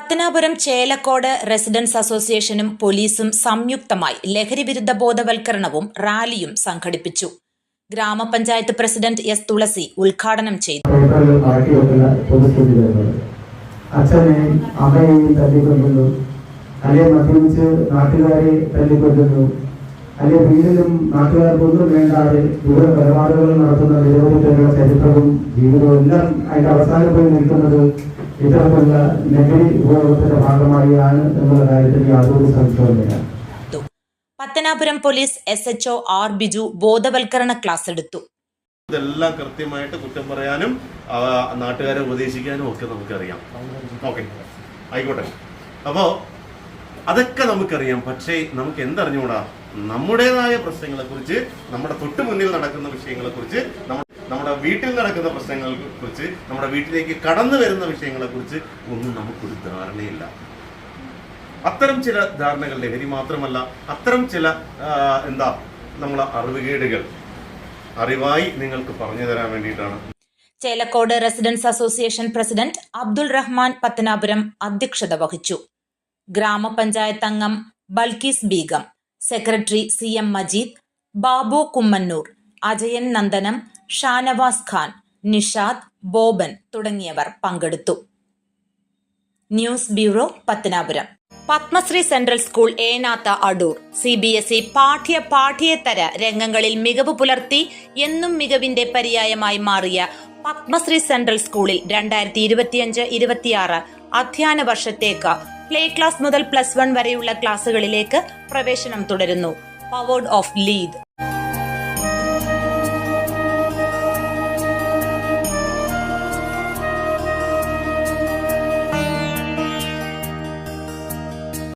Pathanapuram Chelakode residence അസോസിയേഷനും പോലീസും സംയുക്തമായി ലഹരിവിരുദ്ധ ബോധവൽക്കരണവും റാലിയും സംഘടിപ്പിച്ചു. ഗ്രാമപഞ്ചായത്ത് പ്രസിഡന്റ് എസ് തുളസി ഉദ്ഘാടനം ചെയ്തു. അച്ഛനെയും അമ്മയെയും തല്ലിക്കൊല്ലുന്നു. അല്ലെങ്കിൽ മദ്യപിച്ച് നാട്ടുകാരെ തല്ലിക്കൊല്ലുന്നു. അല്ലെങ്കിൽ വീട്ടിലും നാട്ടുകാർക്കൊന്നും വേണ്ടാതെ ദൂര കൊലപാതകങ്ങൾ നടത്തുന്ന നിരവധി പേരുടെ ചരിത്രവും ജീവിതവും എല്ലാം അതിന്റെ അവസാനം പോയി നിൽക്കുന്നത് ഇത്തരത്തിലുള്ള ലഹരി ഉപയോഗത്തിന്റെ ഭാഗമായാണ് എന്നുള്ള കാര്യത്തിൽ യാതൊരു സംശയവുമില്ല. Pathanapuram police S H O R Biju ബോധവൽക്കരണ ക്ലാസ് എടുത്തു. ഇതെല്ലാം കൃത്യമായിട്ട് കുറ്റം പറയാനും നാട്ടുകാരെ ഉപദേശിക്കാനും ഒക്കെ നമുക്കറിയാം. ഓക്കെ ആയിക്കോട്ടെ. അപ്പോ അതൊക്കെ നമുക്കറിയാം. പക്ഷേ നമുക്ക് എന്തറിഞ്ഞുകൂടാ? നമ്മുടേതായ പ്രശ്നങ്ങളെ കുറിച്ച് നമ്മുടെ തൊട്ടു മുന്നിൽ നടക്കുന്ന വിഷയങ്ങളെ കുറിച്ച് നമ്മുടെ വീട്ടിൽ നടക്കുന്ന പ്രശ്നങ്ങളെ കുറിച്ച് നമ്മുടെ വീട്ടിലേക്ക് കടന്നു വരുന്ന വിഷയങ്ങളെ കുറിച്ച് ഒന്നും നമുക്കൊരു ധാരണയില്ല. അത്തരം ചില ധാരണകൾ ലഹരി മാത്രമല്ല അത്തരം ചില എന്താ നമ്മളെ അറിവുകേടുകൾ. അറിവായി നിങ്ങൾക്ക് പറഞ്ഞു തരാൻ വേണ്ടിയിട്ടാണ്. Chelakkode residence association president Abdul Rahman Pathanapuram അധ്യക്ഷത വഹിച്ചു. ഗ്രാമപഞ്ചായത്ത് അംഗം Balkees Beegum. Secretary C M Majeed Babu Kummannoor. Ajayan Nandanam Shanavas Khan Nishad Boban തുടങ്ങിയവർ പങ്കെടുത്തു. News bureau Pathanapuram. Padmasree central school Enathu Adoor. C B S E പാഠ്യ പാഠ്യേതര രംഗങ്ങളിൽ മികവ് പുലർത്തി എന്നും മികവിന്റെ പര്യായമായി മാറിയ പത്മശ്രീ സെൻട്രൽ സ്കൂളിൽ രണ്ടായിരത്തി ഇരുപത്തിയഞ്ച് ഇരുപത്തിയാറ് അധ്യയന വർഷത്തേക്ക് പ്ലേ ക്ലാസ് മുതൽ പ്ലസ് വൺ വരെയുള്ള ക്ലാസുകളിലേക്ക് പ്രവേശനം തുടരുന്നു. Powered of lead